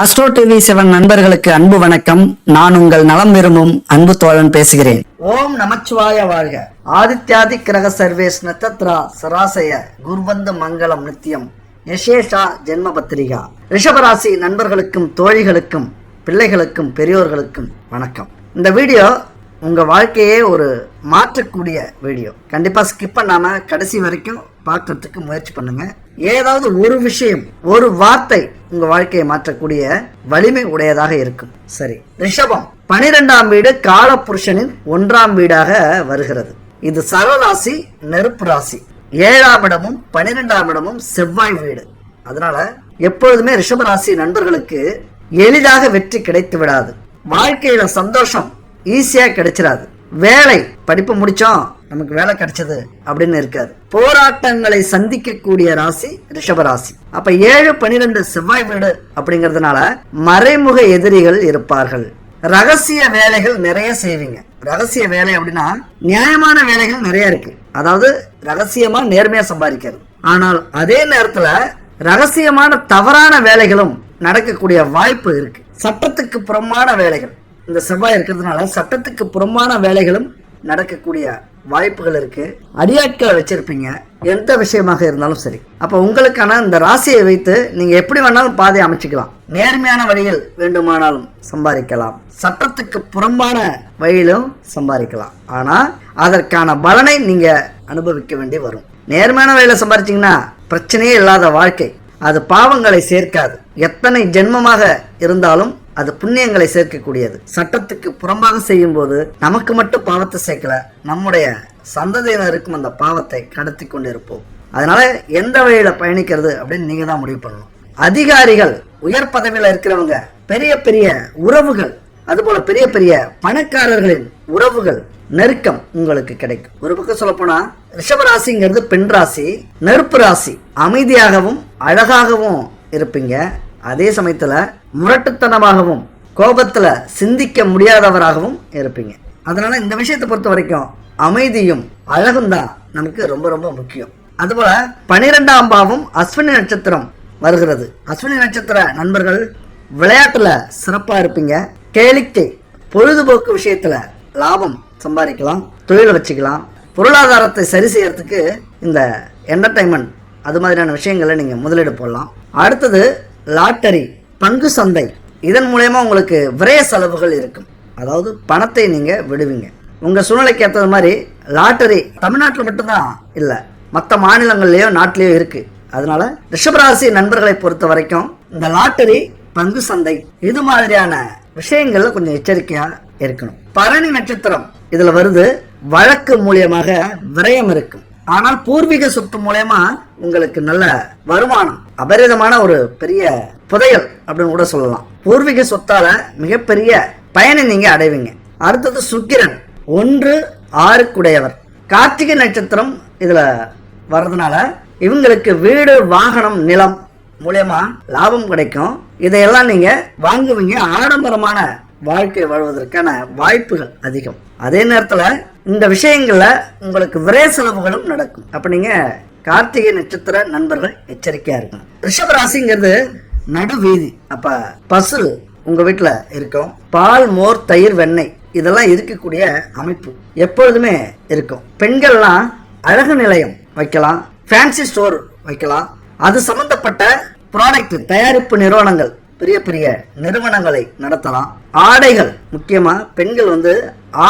Astro TV seven நண்பர்களுக்கு அன்பு வணக்கம். நான் உங்கள் நலம் விரும்பும் அன்பு தோழன் பேசுகிறேன். ஓம் நமச்சிவாய வாழ்க. ஆதித்யாதி கிரக சர்வேஸ் நட்சத்திரா சராசய குர்வந்த மங்களம் நித்தியம் யசேஷா ஜென்ம பத்திரிகா ரிஷபராசி நண்பர்களுக்கும் தோழிகளுக்கும் பிள்ளைகளுக்கும் பெரியோர்களுக்கும் வணக்கம். இந்த வீடியோ உங்கள் வாழ்க்கையே ஒரு மாற்றக்கூடிய வீடியோ கண்டிப்பாக ஸ்கிப் பண்ணாமல் கடைசி வரைக்கும் பார்க்கறதுக்கு முயற்சி பண்ணுங்கள் ஏதாவது ஒரு விஷயம் ஒரு வார்த்தை உங்கள் வாழ்க்கையை மாற்றக்கூடிய வலிமை உடையதாக இருக்கும். சரி ரிஷபம். பனிரெண்டாம் வீடு காலபுருஷனின் ஒன்றாம் வீடாக வருகிறது. இது சரராசி நெருப்பு ராசி. ஏழாம் இடமும் பனிரெண்டாம் இடமும் செவ்வாய் வீடு. அதனால எப்பொழுதுமே ரிஷபராசி நண்பர்களுக்கு எளிதாக வெற்றி கிடைத்து விடாது. வாழ்க்கையில சந்தோஷம் ஈஸியாக கிடைச்சிடாது வேலை படிப்பு முடித்தோம் நமக்கு வேலை கிடைச்சது அப்படின்னு இருக்காது. போராட்டங்களை சந்திக்கக்கூடிய ராசி ரிஷபராசி. அப்ப ஏழு பனிரெண்டு செவ்வாய் வீடு அப்படிங்கிறதுனால மறைமுக எதிரிகள் இருப்பார்கள். ரகசிய வேலைகள் நிறைய செய்வீங்க. ரகசிய வேலை அப்படின்னா நியாயமான வேலைகள் நிறைய இருக்கு. அதாவது ரகசியமா நேர்மையா சம்பாதிக்கிறது. ஆனால் அதே நேரத்துல ரகசியமான தவறான வேலைகளும் நடக்கக்கூடிய வாய்ப்பு இருக்கு. சட்டத்துக்கு புறம்பான வேலைகள். இந்த செவ்வாய் இருக்கிறதுனால சட்டத்துக்கு புறம்பான வேலைகளும் நடக்கக்கூடிய வாய்ப்புகள் இருக்கு. அடியாட்களை வச்சிருப்பீங்க. எந்த விஷயமாக இருந்தாலும் சரி. அப்ப உங்களுக்கான இந்த ராசியை வைத்து நீங்க எப்படி வேணாலும் பாதை அமைச்சுக்கலாம். நேர்மையான வழியில் வேண்டுமானாலும் சம்பாதிக்கலாம். சட்டத்துக்கு புறம்பான வழியிலும் சம்பாதிக்கலாம். ஆனா அதற்கான பலனை நீங்க அனுபவிக்க வேண்டி வரும். நேர்மையான வழியில சம்பாதிச்சீங்கன்னா பிரச்சனையே இல்லாத வாழ்க்கை. அது பாவங்களை சேர்க்காது. எத்தனை ஜென்மமாக இருந்தாலும் அது புண்ணியங்களை சேர்க்கக்கூடியது. சட்டத்துக்கு புறம்பாக செய்யும் போது நமக்கு மட்டும் பாவத்தை சேர்க்கல நம்முடைய சந்ததியினருக்கும் அந்த பாவத்தை கடத்தி கொண்டிருப்போம். அதனால எந்த வழியில பயணிக்கிறது அப்படின்னு நீங்க தான் முடிவு பண்ணணும். அதிகாரிகள் உயர் பதவியில இருக்கிறவங்க பெரிய பெரிய உறவுகள் அதுபோல பெரிய பெரிய பணக்காரர்களின் உறவுகள் நெருக்கம் உங்களுக்கு கிடைக்கும். ஒரு பக்கம் சொல்ல போனா ரிஷபராசிங்கிறது பெண் ராசி நெருப்பு ராசி. அமைதியாகவும் அழகாகவும் இருப்பீங்க. அதே சமயத்தில் முரட்டுத்தனமாகவும் கோபத்தில் சிந்திக்க முடியாதவராகவும் இருப்பீங்க. அதனால இந்த விஷயத்தை பொறுத்த வரைக்கும் அமைதியும் அழகும் தான் நமக்கு ரொம்ப ரொம்ப முக்கியம். அதுபோல பனிரெண்டாம் பாவம் அஸ்வினி நட்சத்திரம் வருகிறது. அஸ்வினி நட்சத்திர நண்பர்கள் விளையாட்டுல சிறப்பா இருப்பீங்க. கேளிக்கை பொழுதுபோக்கு விஷயத்துல லாபம் சம்பாதிக்கலாம் தொழில் வச்சுக்கலாம். பொருளாதாரத்தை சரி செய்யறதுக்கு இந்த என்டர்டைன்மெண்ட் அது மாதிரியான விஷயங்களை நீங்கள் முதலீடு போடலாம். அடுத்தது லாட்டரி பங்கு சந்தை இதன் மூலயமா உங்களுக்கு விரய செலவுகள் இருக்கும். அதாவது பணத்தை நீங்கள் விடுவீங்க. உங்கள் சூழ்நிலைக்கு ஏற்றது மாதிரி லாட்டரி தமிழ்நாட்டில் மட்டும்தான் இல்லை மற்ற மாநிலங்கள்லேயோ நாட்டிலேயோ இருக்குது அதனால ரிஷபராசி நண்பர்களை பொறுத்த வரைக்கும் இந்த லாட்டரி பங்கு சந்தை இது மாதிரியான விஷயங்கள்ல கொஞ்சம் எச்சரிக்கையாக இருக்கணும். பரணி நட்சத்திரம் இதில் வருது வழக்கு மூலியமாக விரயம் இருக்கும். ஆனால் பூர்வீக சொத்து மூலயமா உங்களுக்கு நல்ல வருமானம் அபரிதமான ஒரு பெரிய புதையல் அப்படின்னு கூட சொல்லலாம். பூர்வீக சொத்தால மிகப்பெரிய பயனை நீங்க அடைவீங்க. அடுத்தது சுக்கிரன் ஒன்று ஆறுக்குடையவர். கார்த்திகை நட்சத்திரம் இதுல வர்றதுனால இவங்களுக்கு வீடு வாகனம் நிலம் மூலயமா லாபம் கிடைக்கும். இதையெல்லாம் நீங்க வாங்குவீங்க. ஆடம்பரமான வாழ்க்கை வாழ்வதற்கான வாய்ப்புகள் அதிகம். அதே நேரத்தில் இந்த விஷயங்களில் உங்களுக்கு விரய செலவுகளும் நடக்கும். அப்போ நீங்கள் கார்த்திகை நட்சத்திர நண்பர்கள் எச்சரிக்கையாக இருக்கணும். ரிஷபராசிங்கிறது நடுவீதி. அப்போ பசு உங்கள் வீட்டில் இருக்கும். பால் மோர் தயிர் வெண்ணெய் இதெல்லாம் இருக்கக்கூடிய அமைப்பு எப்பொழுதுமே இருக்கும். பெண்கள்லாம் அழகு நிலையம் வைக்கலாம். ஃபேன்சி ஸ்டோர் வைக்கலாம். அது சம்மந்தப்பட்ட ப்ராடக்ட் தயாரிப்பு நிறுவனங்கள் பெரிய பெரிய நிறுவனங்களை நடத்தலாம். ஆடைகள் முக்கியமாக பெண்கள் வந்து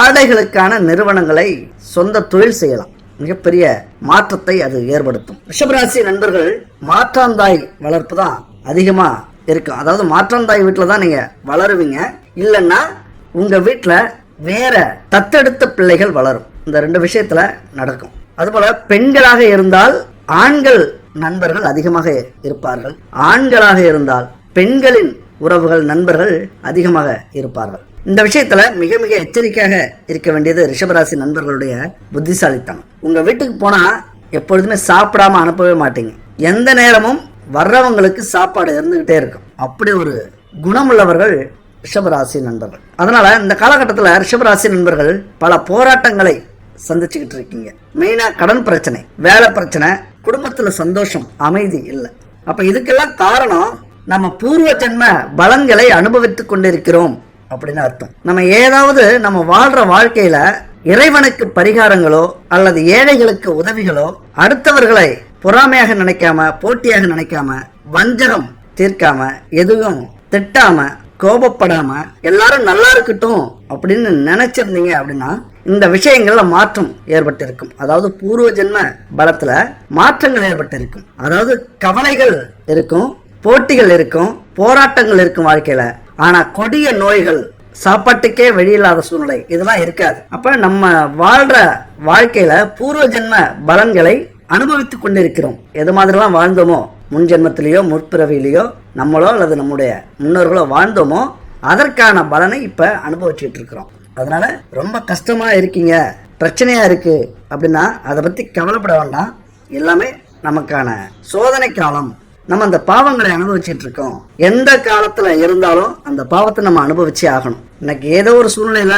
ஆடைகளுக்கான நிறுவனங்களை சொந்த தொழில் செய்யலாம். மிகப்பெரிய மாற்றத்தை அது ஏற்படுத்தும். ரிஷபராசி நண்பர்கள் மாற்றாந்தாய் வளர்ப்பு தான் அதிகமாக இருக்கும். அதாவது மாற்றாந்தாய் வீட்டில் தான் நீங்கள் வளருவீங்க. இல்லைன்னா உங்கள் வீட்டில் வேற தத்தெடுத்த பிள்ளைகள் வளரும். இந்த ரெண்டு விஷயத்துல நடக்கும். அதுபோல பெண்களாக இருந்தால் ஆண்கள் நண்பர்கள் அதிகமாக இருப்பார்கள். ஆண்களாக இருந்தால் பெண்களின் உறவுகள் நண்பர்கள் அதிகமாக இருப்பார்கள். இந்த விஷயத்துல மிக மிக எச்சரிக்கையாக இருக்க வேண்டியது ரிஷபராசி நண்பர்களுடைய புத்திசாலித்தனம். உங்க வீட்டுக்கு போனா எப்பொழுதுமே சாப்பிடாம அனுப்பவே மாட்டீங்க. எந்த நேரமும் வர்றவங்களுக்கு சாப்பாடு இருந்துகிட்டே இருக்கும். அப்படி ஒரு குணமுள்ளவர்கள் ரிஷபராசி நண்பர்கள். அதனால இந்த காலகட்டத்தில் ரிஷபராசி நண்பர்கள் பல போராட்டங்களை சந்திச்சுக்கிட்டு இருக்கீங்க. மெயினாக கடன் பிரச்சனை வேலை பிரச்சனை குடும்பத்தில் சந்தோஷம் அமைதி இல்லை. அப்போ இதுக்கெல்லாம் காரணம் நம்ம பூர்வ ஜென்ம பலன்களை அனுபவித்துக் கொண்டிருக்கிறோம் அப்படின்னு அர்த்தம். நம்ம ஏதாவது நம்ம வாழ்ற வாழ்க்கையில இறைவனுக்கு பரிகாரங்களோ அல்லது ஏழைகளுக்கு உதவிகளோ அடுத்தவர்களை பொறாமையாக நினைக்காம போட்டியாக நினைக்காம வஞ்சகம் தீர்க்காம எதுவும் திட்டாம கோபப்படாம எல்லாரும் நல்லா இருக்கட்டும் அப்படின்னு நினைச்சிருந்தீங்க அப்படின்னா இந்த விஷயங்கள்ல மாற்றம் ஏற்பட்டிருக்கும். அதாவது பூர்வ ஜென்ம பலத்துல மாற்றங்கள் ஏற்பட்டிருக்கும். அதாவது கவலைகள் இருக்கும். போட்டிகள் இருக்கும் போராட்டங்கள் இருக்கும் வாழ்க்கையில. ஆனா கொடிய நோய்கள் சாப்பாட்டுக்கே வெளியில்லாத சூழ்நிலை இதெல்லாம் இருக்காது. அப்ப நம்ம வாழ்ற வாழ்க்கையில பூர்வ ஜென்ம பலன்களை அனுபவித்துக் கொண்டிருக்கிறோம். எது மாதிரிலாம் வாழ்ந்தோமோ முன் ஜென்மத்திலேயோ முற்பிறவிலேயோ நம்மளோ அல்லது நம்முடைய முன்னோர்களோ வாழ்ந்தோமோ அதற்கான பலனை இப்ப அனுபவிச்சுட்டு இருக்கிறோம். அதனால ரொம்ப கஷ்டமா இருக்கீங்க பிரச்சனையா இருக்கு அப்படின்னா அதை பத்தி கவலைப்பட வேண்டாம். எல்லாமே நமக்கான சோதனை காலம் நம்ம அந்த பாவங்களை அனுபவிச்சுட்டு இருக்கோம் எந்த காலத்துல இருந்தாலும் அந்த பாவத்தை நம்ம அனுபவிச்சே ஆகணும். இன்னைக்கு ஏதோ ஒரு சூழ்நிலையில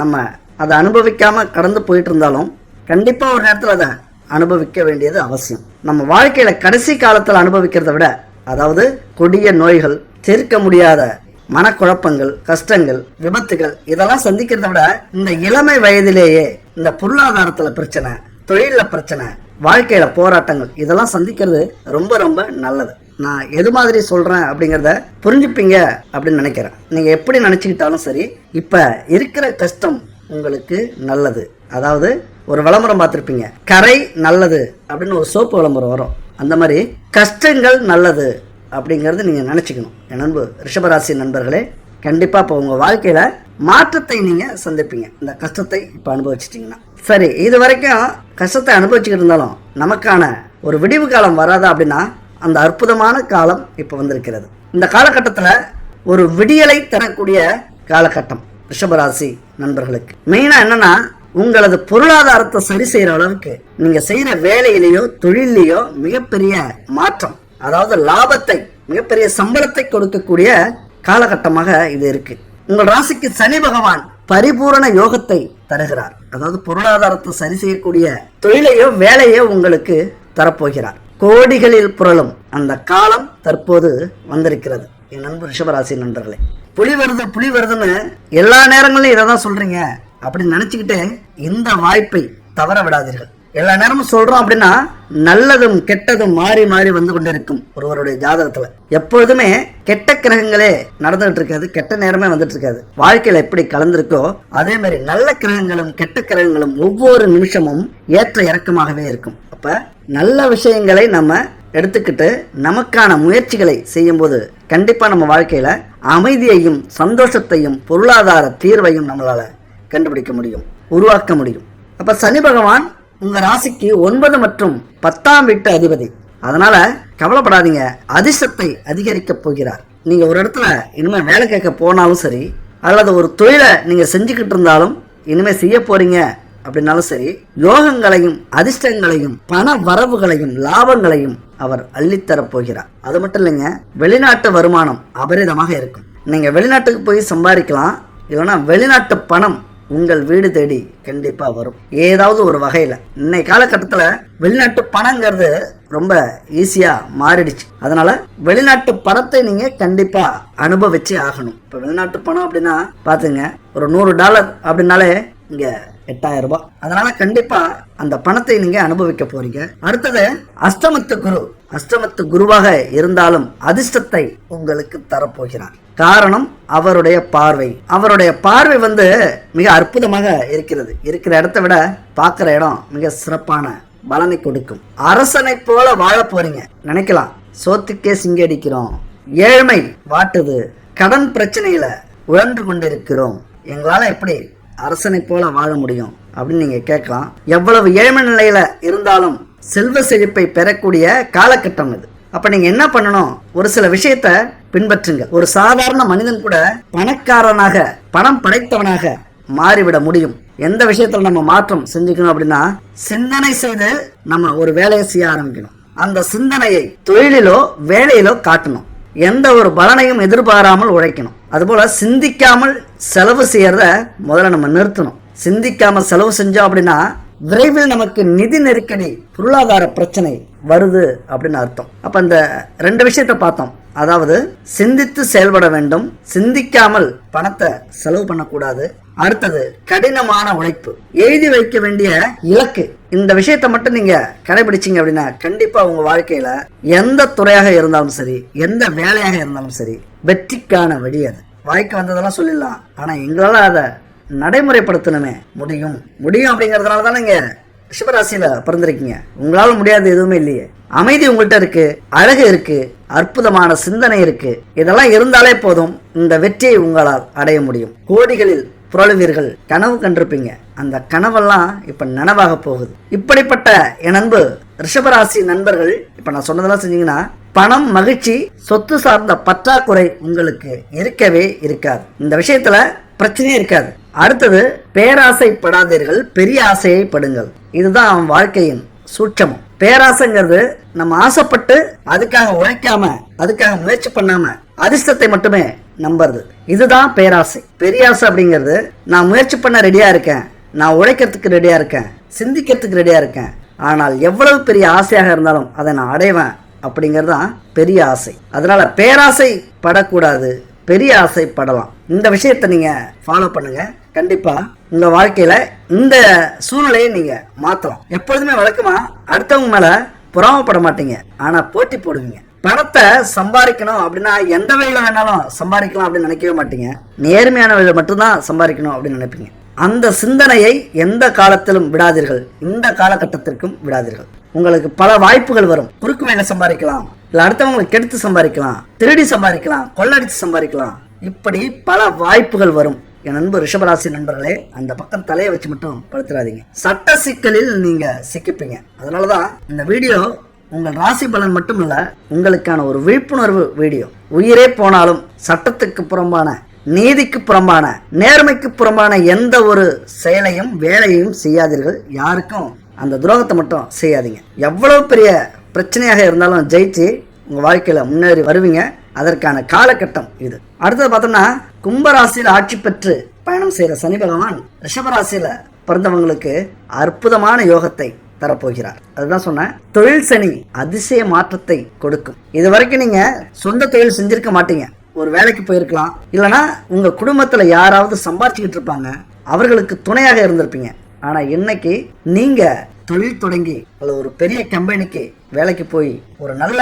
நம்ம அதை அனுபவிக்காம கடந்து போயிட்டு இருந்தாலும் கண்டிப்பா ஒரு நேரத்தில் அதை அனுபவிக்க வேண்டியது அவசியம். நம்ம வாழ்க்கையில கடைசி காலத்துல அனுபவிக்கிறத விட அதாவது கொடிய நோய்கள் தீர்க்க முடியாத மனக்குழப்பங்கள் கஷ்டங்கள் விபத்துகள் இதெல்லாம் சந்திக்கிறத விட இந்த இளமை வயதிலேயே இந்த பொருளாதாரத்துல பிரச்சனை தொழில பிரச்சனை வாழ்க்கையில போராட்டங்கள் இதெல்லாம் சந்திக்கிறது ரொம்ப ரொம்ப நல்லது. நான் எது மாதிரி சொல்றேன் அப்படிங்கிறத புரிஞ்சுப்பீங்க அப்படின்னு நினைக்கிறேன். நீங்க எப்படி நினைச்சுக்கிட்டாலும் சரி இப்ப இருக்கிற கஷ்டம் உங்களுக்கு நல்லது. அதாவது ஒரு விளம்பரம் பார்த்துருப்பீங்க கரை நல்லது அப்படின்னு ஒரு சோப்பு விளம்பரம் வரும். அந்த மாதிரி கஷ்டங்கள் நல்லது அப்படிங்கிறது நீங்கள் நினச்சிக்கணும். என் நண்பு ரிஷபராசி நண்பர்களே கண்டிப்பாக இப்போ உங்கள் வாழ்க்கையில் மாற்றத்தை நீங்கள் சந்திப்பீங்க. இந்த கஷ்டத்தை இப்போ அனுபவிச்சிட்டிங்கன்னா. சரி இது வரைக்கும் கஷ்டத்தை அனுபவிச்சுக்கிட்டு இருந்தாலும் நமக்கான ஒரு விடிவு காலம் வராதா அப்படின்னா அந்த அற்புதமான காலம் இப்போ வந்திருக்கிறது. இந்த காலகட்டத்தில் ஒரு விடியலை தரக்கூடிய காலகட்டம் ரிஷபராசி நண்பர்களுக்கு. மெயினாக என்னன்னா உங்களது பொருளாதாரத்தை சரி செய்கிற அளவுக்கு நீங்கள் செய்கிற வேலையிலேயோ தொழிலையோ மிகப்பெரிய மாற்றம் அதாவது லாபத்தை மிகப்பெரிய சம்பளத்தை கொடுக்கக்கூடிய காலகட்டமாக இது இருக்கு. உங்கள் ராசிக்கு சனி பகவான் பரிபூரண யோகத்தை தருகிறார். அதாவது பொருளாதாரத்தை சரி செய்யக்கூடிய தொழிலையோ வேலையோ உங்களுக்கு தரப்போகிறார். கோடிகளில் புரளும் அந்த காலம் தற்போது வந்திருக்கிறது. என் நண்பர் ரிஷபராசி நண்பர்களே புலி வருது புலி வருதுன்னு எல்லா நேரங்களிலும் இதை தான் சொல்றீங்க. அப்படின்னு நினைச்சுக்கிட்டு இந்த வாய்ப்பை தவற விடாதீர்கள். எல்லா நேரமும் சொல்றோம் அப்படின்னா நல்லதும் கெட்டதும் மாறி மாறி வந்து கொண்டிருக்கும் ஒருவருடைய ஜாதகத்துல. எப்பொழுதுமே கெட்ட கிரகங்களே நடந்துகிட்டு இருக்காது கெட்ட நேரமே வந்துட்டு இருக்காது. வாழ்க்கையில எப்படி கலந்திருக்கோ அதே மாதிரி நல்ல கிரகங்களும் கெட்ட கிரகங்களும் ஒவ்வொரு நிமிஷமும் ஏற்ற இறக்கமாகவே இருக்கும். அப்ப நல்ல விஷயங்களை நம்ம எடுத்துக்கிட்டு நமக்கான முயற்சிகளை செய்யும்போது கண்டிப்பா நம்ம வாழ்க்கையில அமைதியையும் சந்தோஷத்தையும் பொருளாதார தீர்வையும் நம்மளால கண்டுபிடிக்க முடியும் உருவாக்க முடியும். அப்ப சனி பகவான் உங்க ராசிக்கு ஒன்பது மற்றும் பத்தாம் வீட்டு அதிபதி. அதனால கவலைப்படாதீங்க. அதிர்ஷ்டத்தை அதிகரிக்க போகிறார். நீங்க ஒரு இடத்துல இனிமே வேலை கேட்க போனாலும் சரி அல்லது ஒரு தொழிலை நீங்க செஞ்சுக்கிட்டு இருந்தாலும் இனிமே செய்ய போறீங்க அப்படின்னாலும் சரி யோகங்களையும் அதிர்ஷ்டங்களையும் பண வரவுகளையும் லாபங்களையும் அவர் அள்ளித்தரப் போகிறார். அது மட்டும் இல்லைங்க வெளிநாட்டு வருமானம் அபரிதமாக இருக்கும். நீங்க வெளிநாட்டுக்கு போய் சம்பாதிக்கலாம் இல்லைன்னா வெளிநாட்டு பணம் உங்கள் வீடு தேடி கண்டிப்பாக வரும். ஏதாவது ஒரு வகையில். இன்னைக்கு காலகட்டத்தில் வெளிநாட்டு பணங்கிறது ரொம்ப ஈஸியாக மாறிடுச்சு. அதனால வெளிநாட்டு பணத்தை நீங்கள் கண்டிப்பாக அனுபவிச்சே ஆகணும். இப்போ வெளிநாட்டு பணம் அப்படின்னா பார்த்துங்க ஒரு நூறு டாலர் அப்படின்னாலே இங்க எட்டாயிரம் ரூபாய். அதனால கண்டிப்பா அந்த பணத்தை நீங்க அனுபவிக்க போறீங்க. அடுத்தது அஷ்டமத்து குரு. அஷ்டமத்து குருவாக இருந்தாலும் அதிர்ஷ்டத்தை உங்களுக்கு தரப்போகிறார். காரணம் அவருடைய பார்வை. அவருடைய பார்வை வந்து மிக அற்புதமாக இருக்கிறது. இருக்கிற இடத்த விட பார்க்குற இடம் மிக சிறப்பான பலனை கொடுக்கும். அரசனை போல வாழ போறீங்க. நினைக்கலாம். சோத்துக்கே சிங்கடிக்கிறோம். ஏழ்மை வாட்டுது. கடன் பிரச்சனையில உழன்று கொண்டிருக்கிறோம். எங்களால எப்படி அரசனை போல வாழ முடியும் அப்படின்னு நீங்க கேட்கலாம். எவ்வளவு ஏழ்மை நிலையில இருந்தாலும் செல்வ செழிப்பை பெறக்கூடிய காலகட்டம் இது. அப்ப நீங்க என்ன பண்ணணும்? ஒரு சில விஷயத்த பின்பற்றுங்க. ஒரு சாதாரண மனிதன் கூட பணக்காரனாக பணம் படைத்தவனாக மாறிவிட முடியும். எந்த விஷயத்துல நம்ம மாற்றம் செஞ்சுக்கணும் அப்படின்னா சிந்தனை செய்து நம்ம ஒரு வேலையை செய்ய ஆரம்பிக்கணும். அந்த சிந்தனையை தொழிலிலோ வேலையிலோ காட்டணும். எந்த ஒரு பலனையும் எதிர்பாராமல் உழைக்கணும். அதுபோல் சிந்திக்காமல் செலவு செய்கிறத முதல்ல நம்ம நிறுத்தணும். சிந்திக்காமல் செலவு செஞ்சோம் அப்படின்னா விரைவில் நமக்கு நிதி நெருக்கடி பொருளாதார பிரச்சனை வருது அப்படின்னு அர்த்தம். அப்ப இந்த ரெண்டு விஷயத்த பார்த்தோம். அதாவது சிந்தித்து செயல்பட வேண்டும் சிந்திக்காமல் பணத்தை செலவு பண்ணக்கூடாது. அடுத்தது கடினமான உழைப்பு. எழுதி வைக்க வேண்டிய இலக்கு. இந்த விஷயத்தை மட்டும் நீங்க கடைபிடிச்சிங்க அப்படின்னா கண்டிப்பா உங்க வாழ்க்கையில எந்த துறையாக இருந்தாலும் சரி எந்த வேலையாக இருந்தாலும் சரி வெற்றிக்கான வழி அது. வாய்க்கு வந்ததெல்லாம் சொல்லிடலாம். ஆனா எங்களால அதை நடைமுறைப்படுத்தணுமே. முடியும். முடியும் அப்படிங்கறதுனால தானே நீங்க ரிஷபராசியில் பிறந்திருக்கீங்க. உங்களால் முடியாது எதுவுமே இல்லையே. அமைதி உங்கள்கிட்ட இருக்கு அழகு இருக்கு அற்புதமான சிந்தனை இருக்கு. இதெல்லாம் இருந்தாலே போதும் இந்த வெற்றியை உங்களால் அடைய முடியும். கோடிகளில் புரளுவீர்கள் கனவு கண்டிருப்பீங்க. அந்த கனவெல்லாம் இப்ப நனவாக போகுது. இப்படிப்பட்ட என் அன்பு ரிஷபராசி நண்பர்கள் இப்ப நான் சொன்னதெல்லாம் செஞ்சீங்கன்னா பணம் மகிழ்ச்சி சொத்து சார்ந்த பற்றாக்குறை உங்களுக்கு இருக்கவே இருக்காது. இந்த விஷயத்துல பிரச்சனையே இருக்காது. அடுத்தது பேராசைப்படாதீர்கள் பெரிய ஆசையை படுங்கள். இதுதான் அவன் வாழ்க்கையின் சூட்சமம். பேராசைங்கிறது நம்ம ஆசைப்பட்டு அதுக்காக உழைக்காம அதுக்காக முயற்சி பண்ணாம அதிர்ஷ்டத்தை மட்டுமே நம்புறது. இதுதான் பேராசை. பெரியாசை அப்படிங்கிறது நான் முயற்சி பண்ண ரெடியா இருக்கேன். நான் உழைக்கிறதுக்கு ரெடியா இருக்கேன். சிந்திக்கிறதுக்கு ரெடியா இருக்கேன். ஆனால் எவ்வளவு பெரிய ஆசையாக இருந்தாலும் அதை நான் அடைவேன் அப்படிங்கிறது தான் பெரிய ஆசை. அதனால பேராசை படக்கூடாது. பெரிய ஆசைப்படலாம். இந்த விஷயத்தை நீங்கள் ஃபாலோ பண்ணுங்கள் கண்டிப்பாக உங்கள் வாழ்க்கையில் இந்த சூழ்நிலையை நீங்கள் மாற்றலாம் எப்பொழுதுமே வழக்கமாக அடுத்தவங்க மேலே புறாமப்பட மாட்டீங்க. ஆனால் போட்டி போடுவீங்க. பணத்தை சம்பாதிக்கணும் அப்படின்னா எந்த வழியில் வேணாலும் சம்பாதிக்கலாம் அப்படின்னு நினைக்கவே மாட்டீங்க. நேர்மையான வழியில் மட்டும்தான் சம்பாதிக்கணும் அப்படின்னு நினைப்பீங்க. அந்த சிந்தனையை எந்த காலத்திலும் விடாதீர்கள். இந்த காலகட்டத்திற்கும் விடாதீர்கள். உங்களுக்கு பல வாய்ப்புகள் வரும். குறுக்கு வழியில சம்பாதிக்கலாம்? இல்ல அடுத்தவங்களுக்கு கெடுத்து சம்பாதிக்கலாம். திருடி சம்பாதிக்கலாம். கொள்ளடிச்சு சம்பாதிக்கலாம். இப்படி பல வாய்ப்புகள் வரும். என் நண்பு ரிஷபராசி நண்பர்களே அந்த பக்கம் தலையை வச்சு மட்டும் படுத்துறாதீங்க. சட்ட சிக்கலில் நீங்க சிக்கிப்பீங்க. அதனாலதான் இந்த வீடியோ உங்கள் ராசி பலன் மட்டும் இல்ல உங்களுக்கான ஒரு விழிப்புணர்வு வீடியோ. உயிரே போனாலும் சட்டத்துக்கு புறம்பான நீதிக்கு புறம்பான நேர்மைக்கு புறம்பான எந்த ஒரு செயலையும் வேலையையும் செய்யாதீர்கள். யாருக்கும் அந்த துரோகத்தை மட்டும் செய்யாதீங்க. எவ்வளவு பெரிய பிரச்சனையாக இருந்தாலும் ஜெயிச்சு உங்கள் வாழ்க்கையில் முன்னேறி வருவீங்க. அதற்கான காலகட்டம் இது. அடுத்தது பார்த்தோம்னா கும்பராசியில் ஆட்சி பெற்று பயணம் செய்கிற சனி பகவான் ரிஷபராசியில் பிறந்தவங்களுக்கு அற்புதமான யோகத்தை தரப்போகிறார். அதுதான் சொன்னேன் தொழில் சனி அதிசய மாற்றத்தை கொடுக்கும். இது வரைக்கும் நீங்கள் சொந்த தொழில் செஞ்சிருக்க மாட்டீங்க. ஒரு வேலைக்கு போயிருக்கலாம் இல்லைன்னா உங்கள் குடும்பத்தில் யாராவது சம்பாதிச்சுக்கிட்டு இருப்பாங்க அவர்களுக்கு துணையாக இருந்திருப்பீங்க. ஆனால் இன்னைக்கு நீங்கள் தொழில் தொடங்கி அல்லது ஒரு பெரிய கம்பெனிக்கு வேலைக்கு போய் ஒரு நல்ல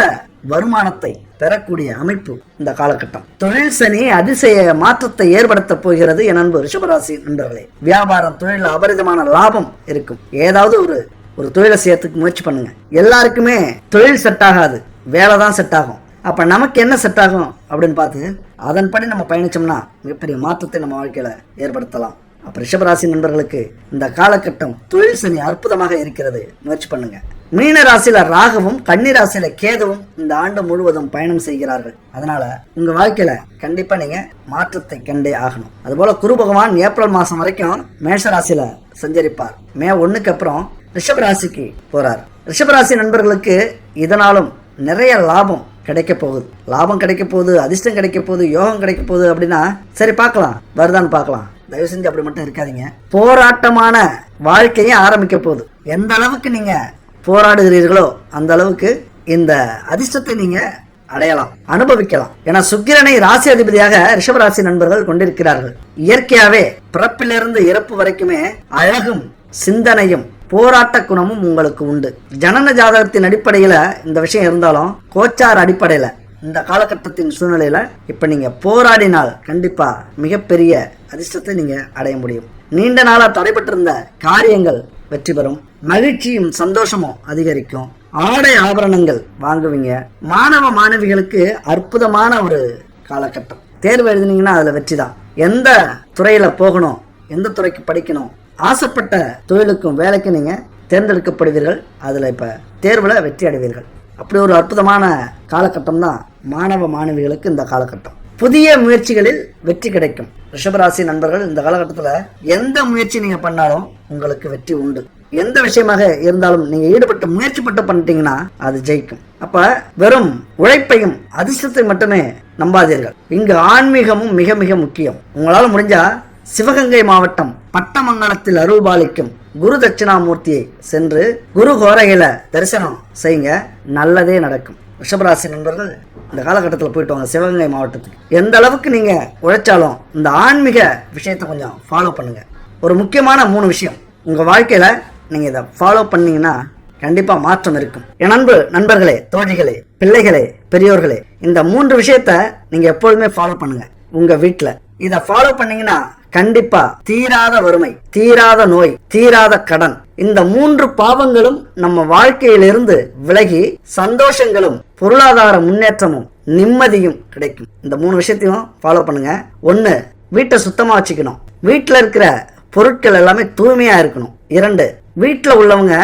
வருமானத்தை பெறக்கூடிய அமைப்பு இந்த காலகட்டம். தொழில் சனி அதிசய மாற்றத்தை ஏற்படுத்த போகிறது என் அன்பு ரிஷபராசி நண்பர்களே. வியாபாரம் தொழில் அபரிதமான லாபம் இருக்கும். ஏதாவது ஒரு ஒரு தொழிலை செய்யறதுக்கு முயற்சி பண்ணுங்க. எல்லாருக்குமே தொழில் செட் ஆகாது. வேலை தான் செட் ஆகும். அப்ப நமக்கு என்ன செட் ஆகும் அப்படின்னு பார்த்து அதன்படி நம்ம பயணிச்சோம்னா மிகப்பெரிய மாற்றத்தை நம்ம வாழ்க்கையில ஏற்படுத்தலாம். அப்ப ரிஷபராசி நண்பர்களுக்கு இந்த காலகட்டம் தொழில் சனி அற்புதமாக இருக்கிறது. முயற்சி பண்ணுங்க. மீன ராசியில ராகவும் கன்னி ராசியில கேதுவும் இந்த ஆண்டு முழுவதும் பயணம் செய்கிறார்கள். அதனால உங்க வாழ்க்கையில கண்டிப்பா நீங்க மாற்றத்தை கண்டே ஆகணும். அதுபோல குரு பகவான் ஏப்ரல் மாசம் வரைக்கும் மேஷ ராசியில சஞ்சரிப்பார். மே ஒண்ணுக்கு அப்புறம் ரிஷபராசிக்கு போறார். ரிஷபராசி நண்பர்களுக்கு இதனாலும் நிறைய லாபம் கிடைக்க போகுது. லாபம் கிடைக்க போகுது அதிர்ஷ்டம் கிடைக்க போகுது யோகம் கிடைக்க போகுது அப்படின்னா சரி பார்க்கலாம். வருதான்னு பார்க்கலாம். தயவு செஞ்சு அப்படி மட்டும் இருக்காதீங்க. போராட்டமான வாழ்க்கையை ஆரம்பிக்க போகுது. எந்த அளவுக்கு நீங்க போராடுகிறீர்களோ அந்த அளவுக்கு இந்த அதிர்ஷ்டத்தை நீங்க அடையலாம் அனுபவிக்கலாம். ஏன்னா சுக்கிரனை ராசி அதிபதியாக ரிஷபராசி நண்பர்கள் கொண்டிருக்கிறார்கள். இயற்கையாவே பிறப்பிலிருந்து இறப்பு வரைக்குமே அழகும் சிந்தனையும் போராட்ட குணமும் உங்களுக்கு உண்டு. ஜனன ஜாதகத்தின் அடிப்படையில இந்த விஷயம் இருந்தாலும் கோச்சார் அடிப்படையில இந்த காலகட்டத்தின் சூழ்நிலையில் இப்போ நீங்கள் போராடினால் கண்டிப்பாக மிகப்பெரிய அதிர்ஷ்டத்தை நீங்கள் அடைய முடியும். நீண்ட நாளாக தடைபட்டிருந்த காரியங்கள் வெற்றி பெறும். மகிழ்ச்சியும் சந்தோஷமும் அதிகரிக்கும். ஆடை ஆபரணங்கள் வாங்குவீங்க. மாணவ மாணவிகளுக்கு அற்புதமான ஒரு காலகட்டம். தேர்வு எழுதினீங்கன்னா அதில் வெற்றி தான். எந்த துறையில் போகணும் எந்த துறைக்கு படிக்கணும் ஆசைப்பட்ட தொழிலுக்கும் வேலைக்கும் நீங்கள் தேர்ந்தெடுக்கப்படுவீர்கள். அதில் இப்போ தேர்வில் வெற்றி அடைவீர்கள். அப்படி ஒரு அற்புதமான காலகட்டம் தான் மாணவ மாணவிகளுக்கு இந்த காலகட்டம். புதிய முயற்சிகளில் வெற்றி கிடைக்கும். ரிஷபராசி நண்பர்கள் இந்த காலகட்டத்தில் எந்த முயற்சி நீங்கள் பண்ணாலும் உங்களுக்கு வெற்றி உண்டு. எந்த விஷயமாக இருந்தாலும் நீங்க ஈடுபட்டு முயற்சிப்பட்டு பண்ணிட்டீங்கன்னா அது ஜெயிக்கும். அப்ப வெறும் உழைப்பையும் அதிர்ஷ்டத்தை மட்டுமே நம்பாதீர்கள். இங்கு ஆன்மீகமும் மிக மிக முக்கியம். உங்களால முடிஞ்சா சிவகங்கை மாவட்டம் பட்டமங்கலத்தில் அருள்பாலிக்கும் குரு தட்சிணாமூர்த்தியை சென்று குரு கோரையில தரிசனம் செய்யுங்க. நல்லதே நடக்கும். ரிஷபராசி நண்பர்கள் இந்த காலகட்டத்தில் போயிட்டு வாங்க. சிவகங்கை மாவட்டத்துக்கு. எந்த அளவுக்கு நீங்கள் உழைச்சாலும் இந்த ஆன்மீக விஷயத்தை கொஞ்சம் ஃபாலோ பண்ணுங்க. ஒரு முக்கியமான மூணு விஷயம். உங்கள் வாழ்க்கையில் நீங்கள் இதை ஃபாலோ பண்ணீங்கன்னா கண்டிப்பாக மாற்றம் இருக்கும். என் அன்பு நண்பர்களே தோழிகளே பிள்ளைகளே பெரியோர்களே இந்த மூன்று விஷயத்த நீங்கள் எப்பொழுதுமே ஃபாலோ பண்ணுங்க. உங்கள் வீட்டில் இதை ஃபாலோ பண்ணீங்கன்னா கண்டிப்பா தீராத வறுமை தீராத நோய் தீராத கடன். இந்த மூன்று பாவங்களும் நம்ம வாழ்க்கையிலிருந்து விலகி சந்தோஷங்களும் பொருளாதார முன்னேற்றமும் நிம்மதியும் கிடைக்கும். இந்த மூணு விஷயத்தையும் ஃபாலோ பண்ணுங்க. ஒன்று வீட்டை சுத்தமா வச்சுக்கணும். வீட்டில் இருக்கிற பொருட்கள் எல்லாமே தூய்மையா இருக்கணும். இரண்டு வீட்டில் உள்ளவங்க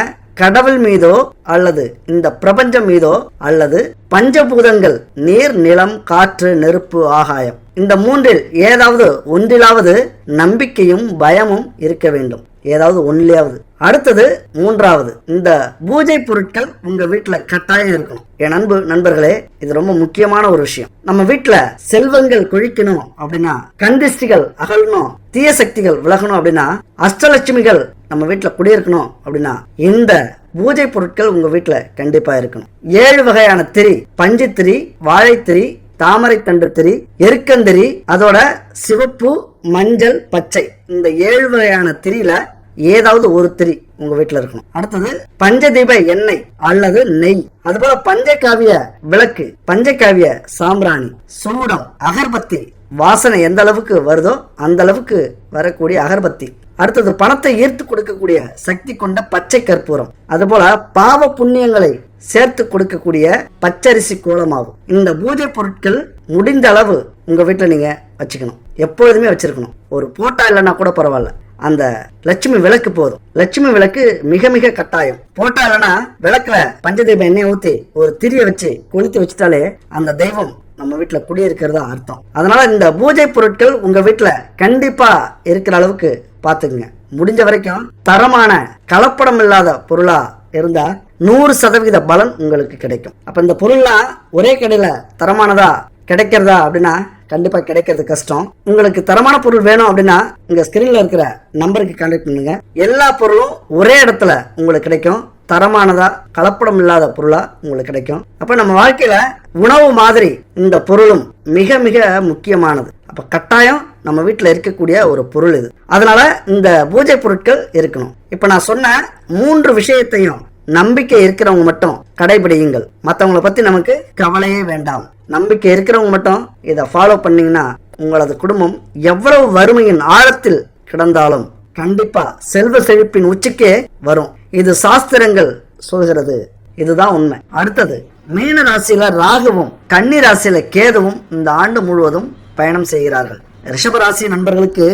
கடவுள் மீதோ அல்லது இந்த பிரபஞ்சம் மீதோ அல்லது பஞ்சபூதங்கள் நீர் நிலம் காற்று நெருப்பு ஆகாயம். இந்த மூன்றில் ஏதாவது ஒன்றிலாவது நம்பிக்கையும் பயமும் இருக்க வேண்டும். ஏதாவது ஒன்றிலாவது அடுத்தது மூன்றாவது. இந்த பூஜை பொருட்கள் உங்க வீட்டுல கட்டாயம் இருக்கணும். என் அன்பு நண்பர்களே இது ரொம்ப முக்கியமான ஒரு விஷயம். நம்ம வீட்டுல செல்வங்கள் கொழிக்கணும் அப்படின்னா கந்திஷ்டிகள் அகலணும் தீய சக்திகள் விலகணும் அப்படின்னா அஷ்டலட்சுமிகள் நம்ம வீட்டுல குடியிருக்கணும் அப்படின்னா இந்த பூஜை பொருட்கள் உங்க வீட்டுல கண்டிப்பா இருக்கணும். ஏழு வகையான திரி பஞ்சுத்திரி வாழைத்திரி தாமரை தண்டு திரி எருக்கந்திரி அதோட சிவப்பு மஞ்சள் பச்சை. இந்த ஏழு வகையான திரியில ஏதாவது ஒரு திரி உங்க வீட்டுல இருக்கணும். அடுத்தது பஞ்சதீப எண்ணெய் அல்லது நெய். அதுபோல பஞ்சகாவிய விளக்கு பஞ்சகாவிய சாம்பிராணி சூடம் அகர்பத்தி. வாசனை எந்த அளவுக்கு வருதோ அந்த அளவுக்கு வரக்கூடிய அகர்பத்தி. அடுத்தது பணத்தை ஈர்த்து கொடுக்கக்கூடிய சக்தி கொண்ட பச்சை கற்பூரம். அதுபோல பாவ புண்ணியங்களை சேர்த்து கொடுக்கக்கூடிய பச்சரிசி கோலமாகும். இந்த பூஜை பொருட்கள் முடிந்த அளவு உங்க வீட்டில் நீங்க வச்சுக்கணும். எப்பொழுதுமே வச்சிருக்கணும். ஒரு போட்டா இல்லைன்னா கூட பரவாயில்ல. அந்த லட்சுமி விளக்கு போதும். லட்சுமி விளக்கு மிக மிக கட்டாயம். போட்டா இல்லைன்னா விளக்குல பஞ்சதீப எண்ணெய் ஊத்தி ஒரு திரிய வச்சு கொளுத்தி வச்சுட்டாலே அந்த தெய்வம் நம்ம வீட்டில் குடியிருக்கிறதா அர்த்தம். அதனால் இந்த பூஜை பொருட்கள் உங்கள் வீட்டில் கண்டிப்பாக இருக்கிற அளவுக்கு பார்த்துக்குங்க முடிஞ்ச வரைக்கும் தரமான கலப்படம் இல்லாத பொருளாக இருந்தால் நூறு சதவீத பலன் உங்களுக்கு கிடைக்கும். அப்போ இந்த பொருள்லாம் ஒரே கடையில் தரமானதா கிடைக்கிறதா அப்படின்னா கண்டிப்பா கிடைக்கிறது கஷ்டம். உங்களுக்கு தரமான பொருள் வேணும் அப்படின்னா இங்க ஸ்கிரீன்ல இருக்கிற நம்பருக்கு கான்டாக்ட் பண்ணுங்க. எல்லா பொருளும் ஒரே இடத்துல உங்களுக்கு கிடைக்கும். தரமானதா கலப்படம் இல்லாத பொருளா உங்களுக்கு கிடைக்கும். அப்ப நம்ம வாழ்க்கையில உணவு மாதிரி இந்த பொருளும் மிக மிக முக்கியமானது. அப்ப கட்டாயம் நம்ம வீட்டில் இருக்கக்கூடிய ஒரு பொருள் இது. அதனால இந்த பூஜை பொருட்கள் இருக்கணும். இப்ப நான் சொன்ன மூன்று விஷயத்தையும் நம்பிக்கை இருக்கிறவங்க மட்டும் கடைபிடியுங்கள். மற்றவங்கள பத்தி நமக்கு கவலையே வேண்டாம். நம்பிக்கை இருக்கிறவங்க மட்டும் இதை ஃபாலோ பண்ணீங்கன்னா உங்களது குடும்பம் எவ்வளவு வறுமையின் ஆழத்தில் கிடந்தாலும் கண்டிப்பா செல்வ செழிப்பின் உச்சிக்கே வரும். இது சாஸ்திரங்கள் சொல்கிறது. இதுதான் உண்மை. அடுத்தது மீன ராசியில ராகுவும் கன்னி ராசியில கேதுவும் இந்த ஆண்டு முழுவதும் பயணம் செய்கிறார்கள். ரிஷப ராசி நண்பர்களுக்கு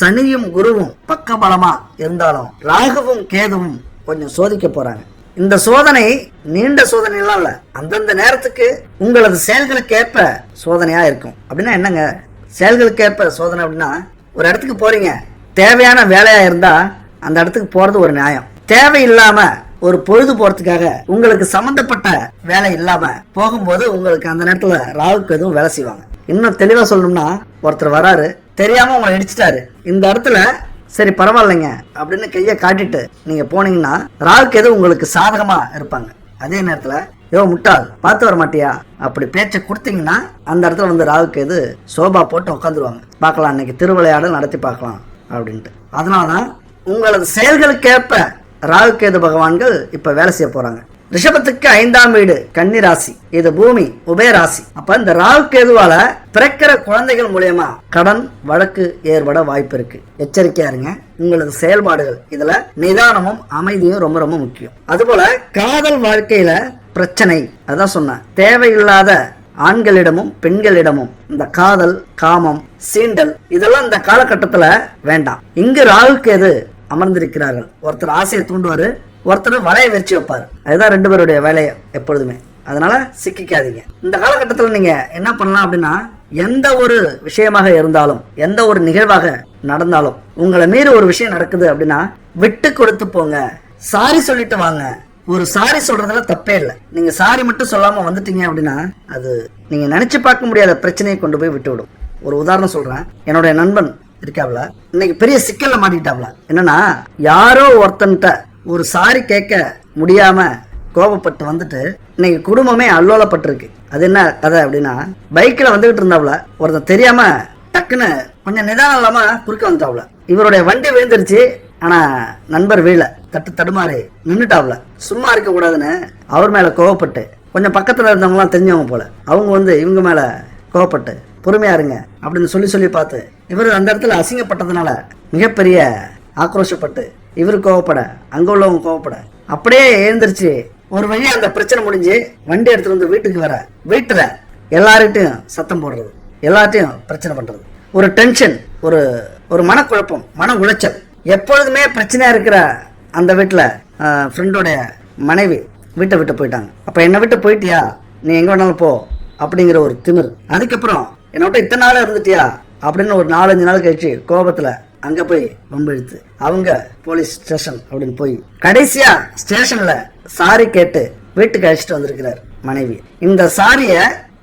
சனியும் குருவும் பக்கபலமா இருந்தாலும் ராகுவும் கேதுவும் கொஞ்சம் சோதிக்க போறாங்க. இந்த சோதனை நீண்ட சோதனை இல்லை. அந்தந்த நேரத்துக்கு உங்களது செயல்களுக்கு ஏற்ப சோதனையா இருக்கும். அப்படின்னா என்னங்க? செயல்களுக்கு ஏற்ப சோதனை அப்படின்னா ஒரு இடத்துக்கு போறீங்க. தேவையான வேலையா இருந்தா அந்த இடத்துக்கு போறது ஒரு நியாயம். தேவையில்லாம ஒரு பொழுது போறதுக்காக உங்களுக்கு சம்பந்தப்பட்ட வேலை இல்லாம போகும்போது உங்களுக்கு அந்த நேரத்துல ராவுக்கு எதுவும் வேலை செய்வாங்க. இன்னும் தெளிவா சொல்லணும்னா ஒருத்தர் வராரு. தெரியாம உங்களை இடிச்சிட்டாரு. இந்த இடத்துல சரி பரவாயில்லைங்க. அப்படின்னு கையை காட்டிட்டு நீங்க போனீங்கன்னா ராகுக்கு எதுவும் உங்களுக்கு சாதகமா இருப்பாங்க. அதே நேரத்துல யோ முட்டாள் பார்த்து வர மாட்டியா? அப்படி பேச்சை கொடுத்தீங்கன்னா அந்த இடத்துல வந்து ராகுக்கு எது சோபா போட்டு உட்காந்துருவாங்க பார்க்கலாம் இன்னைக்கு திருவிளையாடல் நடத்தி பார்க்கலாம் அப்படின்ட்டு. அதனாலதான் உங்களது செயல்களுக்கேற்ப ராகுகேது பகவான்கள் இப்ப வேலை செய்ய போறாங்க. ரிஷபத்துக்கு ஐந்தாம் வீடு கன்னி ராசி. இது பூமி உபய ராசி. அப்ப இந்த ராகு கேதுவால பிறக்கிற குழந்தைகள் மூலியமா கடன் வழக்கு ஏற்பட வாய்ப்பு இருக்கு. எச்சரிக்கையா இருங்க. உங்களது செயல்பாடுகள் இதுல நிதானமும் அமைதியும் ரொம்ப ரொம்ப முக்கியம். அதுபோல காதல் வாழ்க்கையில பிரச்சனை அதான் சொன்னேன். தேவையில்லாத ஆண்களிடமும் பெண்களிடமும் இந்த காதல் காமம் சீண்டல் இதெல்லாம் இந்த காலகட்டத்துல வேண்டாம். இங்கு ராகு கேது அமர்ந்திருக்கிறார்கள். ஒருத்தர் ஆசையை தூண்டுவாரு ஒருத்தர் வலையை விரிச்சு வைப்பார். அதுதான் ரெண்டு பேருடைய வேலையை எப்பொழுதுமே. அதனால சிக்கிக்காதீங்க. இந்த காலகட்டத்தில் நீங்க என்ன பண்ணலாம் அப்படின்னா எந்த ஒரு விஷயமாக இருந்தாலும் எந்த ஒரு நிகழ்வாக நடந்தாலும் உங்களை மீறி ஒரு விஷயம் நடக்குது அப்படின்னா விட்டு கொடுத்து போங்க. சாரி சொல்லிட்டு வாங்க. ஒரு சாரி சொல்றதுல தப்பே இல்லை. நீங்க சாரி மட்டும் சொல்லாம வந்துட்டீங்க அப்படின்னா அது நீங்க நினைச்சு பார்க்க முடியாத பிரச்சனையை கொண்டு போய் விட்டு விடும் ஒரு உதாரணம் சொல்றேன். என்னுடைய நண்பன் இருக்காப்ல. இன்னைக்கு பெரிய சிக்கல்ல மாட்டிக்கிட்டாப்ல. என்னன்னா யாரோ ஒருத்தன்ட்ட ஒரு சாரி கேட்க முடியாம கோபப்பட்டு வந்துட்டு இன்னைக்கு குடும்பமே அல்லோலப்பட்டிருக்கு. அது என்ன கதை அப்படின்னா பைக்கில் வந்துகிட்டு இருந்தாப்புல ஒருத்தர் தெரியாம டக்குன்னு கொஞ்சம் நிதானம் இல்லாமல் குறுக்க வந்துட்டாப்புல. இவருடைய வண்டி விழுந்துருச்சு ஆனால் நண்பர் வீழ தட்டு தடுமாறி நின்னுட்டாப்புல. சும்மா இருக்க கூடாதுன்னு அவர் மேலே கோவப்பட்டு கொஞ்சம் பக்கத்தில் இருந்தவங்களாம் தெரிஞ்சவங்க போல அவங்க வந்து இவங்க மேலே கோவப்பட்டு பொறுமையா இருங்க அப்படின்னு சொல்லி சொல்லி பார்த்து இவர் அந்த இடத்துல அசிங்கப்பட்டதுனால மிகப்பெரிய ஆக்ரோஷப்பட்டு இவர் கோவப்பட அங்கே உள்ளவங்க கோவப்பட. அப்படியே எழுந்திரிச்சு. ஒரு வழி அந்த பிரச்சனை முடிஞ்சு வண்டி எடுத்துட்டு வந்து வீட்டுக்கு வர வீட்டில் எல்லார்கிட்டையும் சத்தம் போடுறது எல்லார்ட்டையும் பிரச்சனை பண்றது. ஒரு டென்ஷன் ஒரு ஒரு மனக்குழப்பம் மன உளைச்சல். எப்பொழுதுமே பிரச்சனையா இருக்கிற அந்த வீட்டில் ஃப்ரெண்டோடைய மனைவி வீட்டை விட்டு போயிட்டாங்க. அப்போ என்னை விட்டு போயிட்டியா? நீ எங்கே வேணாலும் போ. அப்படிங்கிற ஒரு திமிர். அதுக்கப்புறம் என்னை இத்தனை நாளாக இருந்துட்டியா? அப்படின்னு ஒரு நாலஞ்சு நாள் கழிச்சு கோபத்தில் அங்க போய் ரொம்ப இழுத்து அவங்க போலீஸ் ஸ்டேஷன் அப்படின்னு போய் கடைசியா ஸ்டேஷன்ல சாரி கேட்டு வீட்டுக்கு அழைச்சிட்டு வந்திருக்கிறார் மனைவி. இந்த சாரிய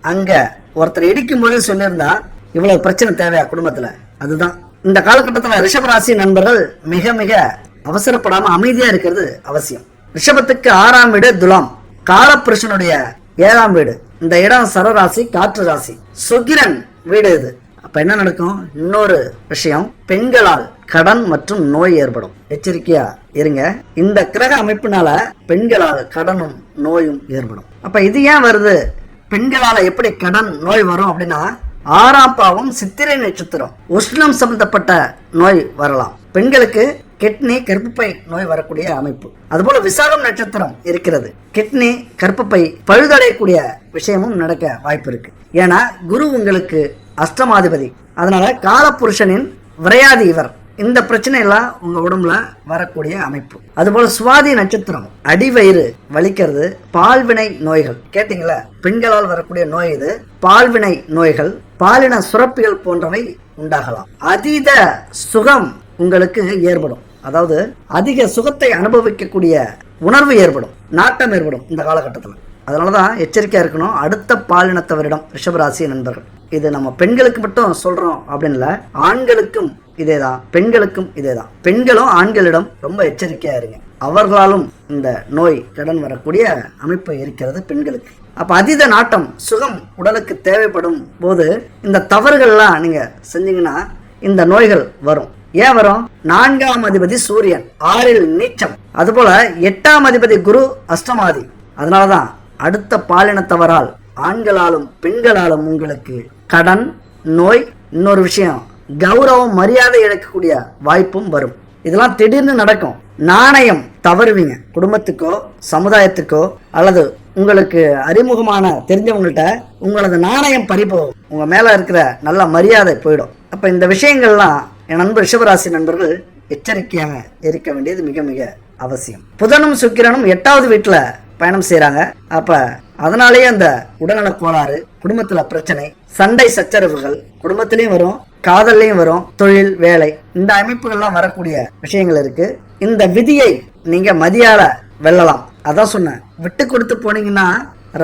அங்க ஒருத்தர் இடிக்கும் போது சொல்லியிருந்தா இவ்வளவு பிரச்சனை தேவையா குடும்பத்துல? அதுதான். இந்த காலகட்டத்துல ரிஷபராசி நண்பர்கள் மிக மிக அவசரப்படாம அமைதியா இருக்கிறது அவசியம். ரிஷபத்துக்கு ஆறாம் வீடு துலாம். காலபுருஷனுடைய ஏழாம் வீடு. இந்த இடம் சரராசி காற்று ராசி. சுக்கிரன் வீடு இது. அப்ப என்ன நடக்கும்? இன்னொரு விஷயம் பெண்களால் கடன் மற்றும் நோய் ஏற்படும். எச்சரிக்கையா இருங்க. இந்த கிரக அமைப்பினால பெண்களால் கடனும் நோயும் ஏற்படும். அப்ப இது ஏன் வருது? பெண்களால எப்படி கடன் நோய் வரும் அப்படின்னா ஆறாம் பாவம் சித்திரை நட்சத்திரம் உஷ்ணம் சம்பந்தப்பட்ட நோய் வரலாம். பெண்களுக்கு கிட்னி கர்ப்பப்பை நோய் வரக்கூடிய அமைப்பு. அதுபோல விசாகம் நட்சத்திரம் இருக்கிறது. கிட்னி கர்ப்பப்பை பழுதடையக்கூடிய விஷயமும் நடக்க வாய்ப்பு இருக்கு. ஏன்னா குரு உங்களுக்கு அஷ்டமாதிபதி. அதனால காலபுருஷனின் விரையாதி இவர். இந்த பிரச்சனை எல்லாம் உங்க உடம்புல வரக்கூடிய அமைப்பு. அதுபோல சுவாதி நட்சத்திரம் அடிவயிறு வலிக்கிறது பால்வினை நோய்கள். கேட்டீங்களா பெண்களால் வரக்கூடிய நோய் இது. பால்வினை நோய்கள் பாலின சுரப்பிகள் போன்றவை உண்டாகலாம். அதீத சுகம் உங்களுக்கு ஏற்படும். அதாவது அதிக சுகத்தை அனுபவிக்கக்கூடிய உணர்வு ஏற்படும் நாட்டம் ஏற்படும் இந்த காலகட்டத்தில். அதனாலதான் எச்சரிக்கையா இருக்கணும். அடுத்த பாலினத்தவரிடம் ரிஷபராசி நண்பர்கள். இது நம்ம பெண்களுக்கு மட்டும் சொல்றோம் அப்படின்னு இல்ல ஆண்களுக்கும் இதேதான். பெண்களுக்கும் இதேதான். பெண்களும் ஆண்களிடம் ரொம்ப எச்சரிக்கையா இருங்க. அவர்களாலும் இந்த நோய் கடன் வரக்கூடிய அமைப்பு இருக்கிறது பெண்களுக்கு. அப்ப அதீத நாட்டம் சுகம் உடலுக்கு தேவைப்படும் போது இந்த தவறுகள்லாம் நீங்க செஞ்சீங்கன்னா இந்த நோய்கள் வரும். ஏன் வரும்? நான்காம் அதிபதி சூரியன் ஆறில் நீச்சம். அதுபோல எட்டாம் அதிபதி குரு அஷ்டமாதி. அதனாலதான் அடுத்த பாலினத்தவரால் ஆண்களாலும் பெண்களாலும் உங்களுக்கு கடன் நோய் இன்னொரு விஷயம் கௌரவம் மரியாதை இழக்கக்கூடிய வாய்ப்பும் வரும். இதெல்லாம் திடீர்னு நடக்கும். நாணயம் தவறுவீங்க. குடும்பத்துக்கோ சமுதாயத்துக்கோ அல்லது உங்களுக்கு அறிமுகமான தெரிஞ்சவங்கள்ட்ட உங்களது நாணயம் பறிப்போகும் உங்க மேல இருக்கிற நல்ல மரியாதை போயிடும். அப்ப இந்த விஷயங்கள்லாம் என் நண்பர் ரிஷபராசி நண்பர்கள் எச்சரிக்கையாக இருக்க வேண்டியது மிக மிக அவசியம். புதனும் சுக்கிரனும் எட்டாவது வீட்டில் பயணம் செய்கிறாங்க அப்ப அதனாலேயே அந்த உடல்நல கோளாறு குடும்பத்தில் பிரச்சனை சண்டை சச்சரவுகள் குடும்பத்திலையும் வரும் காதல்லையும் வரும் தொழில் வேலை இந்த அமைப்புகள்லாம் வரக்கூடிய விஷயங்கள் இருக்கு. இந்த விதியை நீங்க மதியால வெல்லலாம். அதான் சொன்னேன். விட்டு கொடுத்து போனீங்கன்னா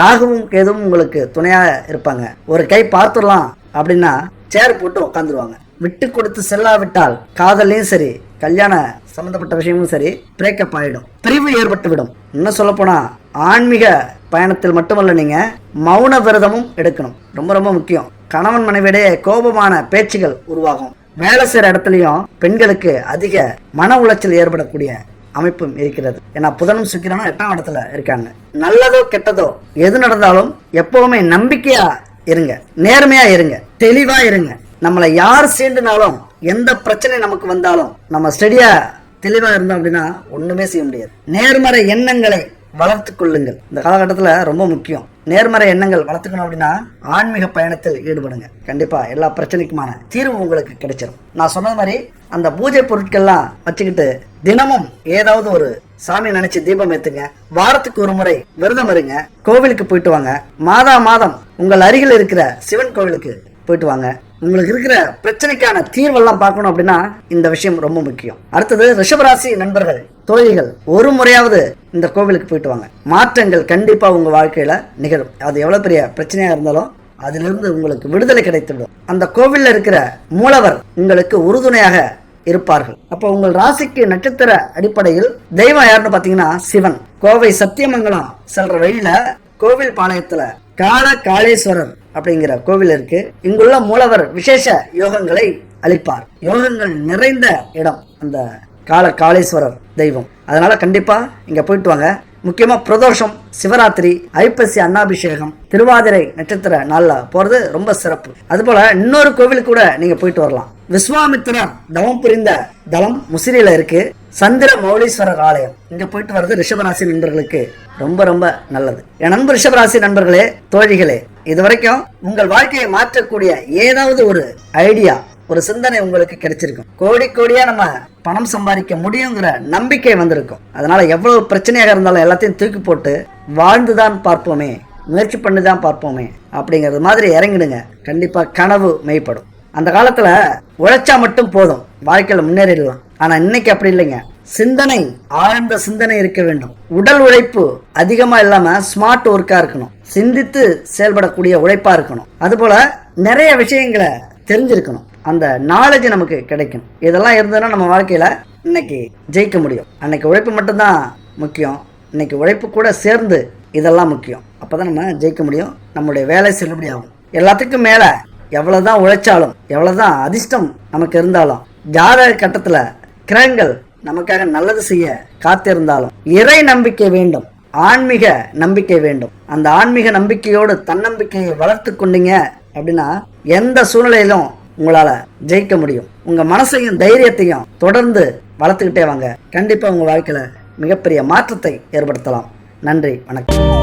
ராகுவும் கேதுவும் உங்களுக்கு துணையா இருப்பாங்க. ஒரு கை பார்த்துடலாம் அப்படின்னா சேர் போட்டு உட்காந்துருவாங்க விட்டு கொடுத்து செல்லாவிட்டால் காதலையும் சரி கல்யாண சம்பந்தப்பட்ட விஷயமும் சரி பிரேக்கப் ஆயிடும். பிரிவு ஏற்பட்டு விடும் இன்னும் சொல்ல போனா ஆன்மீக பயணத்தில் மட்டுமல்ல நீங்க மௌன விரதமும் எடுக்கணும். ரொம்ப ரொம்ப முக்கியம். கணவன் மனைவியிடையே கோபமான பேச்சுகள் உருவாகும். வேலை செய்யற இடத்துலயும் பெண்களுக்கு அதிக மன உளைச்சல் ஏற்படக்கூடிய அமைப்பும் இருக்கிறது. ஏன்னா புதனும் சுக்கிரனும் எட்டாம் இடத்துல இருக்காங்க. நல்லதோ கெட்டதோ எது நடந்தாலும் எப்பவுமே நம்பிக்கையா இருங்க. நேர்மையா இருங்க. தெளிவா இருங்க. நம்மளை யார் சேர்ந்துனாலும் எந்த பிரச்சனை நமக்கு வந்தாலும் நம்ம ஸ்டெடியா தெளிவா இருந்தோம் அப்படின்னா ஒண்ணுமே செய்ய முடியாது. நேர்மறை எண்ணங்களை வளர்த்து கொள்ளுங்கள். இந்த காலகட்டத்தில் ரொம்ப முக்கியம். நேர்மறை எண்ணங்கள் வளர்த்துக்கணும் அப்படின்னா ஆன்மீக பயணத்தில் ஈடுபடுங்க. கண்டிப்பா எல்லா பிரச்சனைக்குமான தீர்வு உங்களுக்கு கிடைச்சிடும் நான் சொன்னது மாதிரி அந்த பூஜை பொருட்கள்லாம் வச்சுக்கிட்டு தினமும் ஏதாவது ஒரு சாமி நினைச்சு தீபம் ஏத்துங்க. வாரத்துக்கு ஒரு முறை விரதம் இருங்க. கோவிலுக்கு போயிட்டு வாங்க. மாதா மாதம் உங்கள் அருகில் இருக்கிற சிவன் கோவிலுக்கு போயிட்டு வாங்க உங்களுக்கு இருக்கிற பிரச்சனைக்கான தீர்வெல்லாம் பார்க்கணும் அப்படின்னா இந்த விஷயம் ரொம்ப முக்கியம். அடுத்தது ரிஷபராசி நண்பர்கள் தோழிகள் ஒரு முறையாவது இந்த கோவிலுக்கு போயிட்டு வாங்க மாற்றங்கள் கண்டிப்பாக உங்கள் வாழ்க்கையில் நிகழும். அது எவ்வளோ பெரிய பிரச்சனையாக இருந்தாலும் அதிலிருந்து உங்களுக்கு விடுதலை கிடைத்துவிடும். அந்த கோவிலில் இருக்கிற மூலவர் உங்களுக்கு உறுதுணையாக இருப்பார்கள். அப்போ உங்கள் ராசிக்கு நட்சத்திர அடிப்படையில் தெய்வம் யாருன்னு பார்த்தீங்கன்னா சிவன். கோவை சத்தியமங்கலம் செல்ற வழியில கோவில் பாளையத்துல கால காளேஸ்வரர் அப்படிங்கிற கோவில் இருக்கு. இங்குள்ள மூலவர் விசேஷ யோகங்களை அளிப்பார். யோகங்கள் நிறைந்த இடம் அந்த கால காளேஸ்வரர் தெய்வம். அதனால கண்டிப்பா இங்க போயிட்டு வாங்க. முக்கியமா பிரதோஷம் சிவராத்திரி ஐப்பசி அன்னாபிஷேகம் திருவாதிரை நட்சத்திர நாளில் போறது ரொம்ப சிறப்பு. அதுபோல இன்னொரு கோவில் கூட நீங்க போயிட்டு வரலாம். விஸ்வாமித்ரா தவம் புரிந்த தலம் முசிறியில இருக்கு. சந்திர மௌலீஸ்வரர் ஆலயம். இங்க போயிட்டு வர்றது ரிஷபராசி நண்பர்களுக்கு ரொம்ப ரொம்ப நல்லது. என் நண்பர் ரிஷபராசி நண்பர்களே தோழிகளே இது வரைக்கும் உங்கள் வாழ்க்கையை மாற்றக்கூடிய ஏதாவது ஒரு ஐடியா ஒரு சிந்தனை உங்களுக்கு கிடைச்சிருக்கும். கோடி கோடியா நம்ம பணம் சம்பாதிக்க முடியுங்கிற நம்பிக்கை வந்திருக்கும். அதனால எவ்வளவு பிரச்சனையாக இருந்தாலும் எல்லாத்தையும் தூக்கி போட்டு வாழ்ந்துதான் பார்ப்போமே முயற்சி பண்ணி தான் பார்ப்போமே அப்படிங்கிறது மாதிரி இறங்கிடுங்க. கண்டிப்பாக கனவு மெய்ப்படும். அந்த காலத்துல உழைச்சா மட்டும் போதும். வாழ்க்கையில முன்னேறிடலாம். ஆனா இன்னைக்கு அப்படி இல்லைங்க. சிந்தனை ஆழ்ந்த சிந்தனை இருக்க வேண்டும். உடல் உழைப்பு அதிகமா இல்லாம ஸ்மார்ட் ஒர்க்கா இருக்கணும். சிந்தித்து செயல்படக்கூடிய உழைப்பா இருக்கணும். அதுபோல நிறைய விஷயங்களை தெரிஞ்சிருக்கணும். அந்த நாலேஜ் நமக்கு கிடைக்கும் இதெல்லாம் இருந்ததுன்னா நம்ம வாழ்க்கையில இன்னைக்கு ஜெயிக்க முடியும். அன்னைக்கு உழைப்பு மட்டும்தான் முக்கியம். இன்னைக்கு உழைப்பு கூட சேர்ந்து இதெல்லாம் முக்கியம். அப்பதான் நம்ம ஜெயிக்க முடியும். நம்மளுடைய வேலை செல்லுபடியாகும். எல்லாத்துக்கும் மேலே எவ்வளவுதான் உழைச்சாலும் எவ்வளவுதான் அதிர்ஷ்டம் நமக்கு இருந்தாலும் ஜாதக கட்டத்துல கிரகங்கள் நமக்காக நல்லது செய்ய காத்திருந்தாலும் இறை நம்பிக்கை வேண்டும் ஆன்மீக நம்பிக்கை வேண்டும். அந்த ஆன்மீக நம்பிக்கையோடு தன்னம்பிக்கையை வளர்த்து கொண்டீங்க அப்படின்னா எந்த சூழ்நிலையிலும் உங்களால ஜெயிக்க முடியும். உங்க மனசையும் தைரியத்தையும் தொடர்ந்து வளர்த்துக்கிட்டே வாங்க. கண்டிப்பா உங்க வாழ்க்கையில மிகப்பெரிய மாற்றத்தை ஏற்படுத்தலாம். நன்றி வணக்கம்.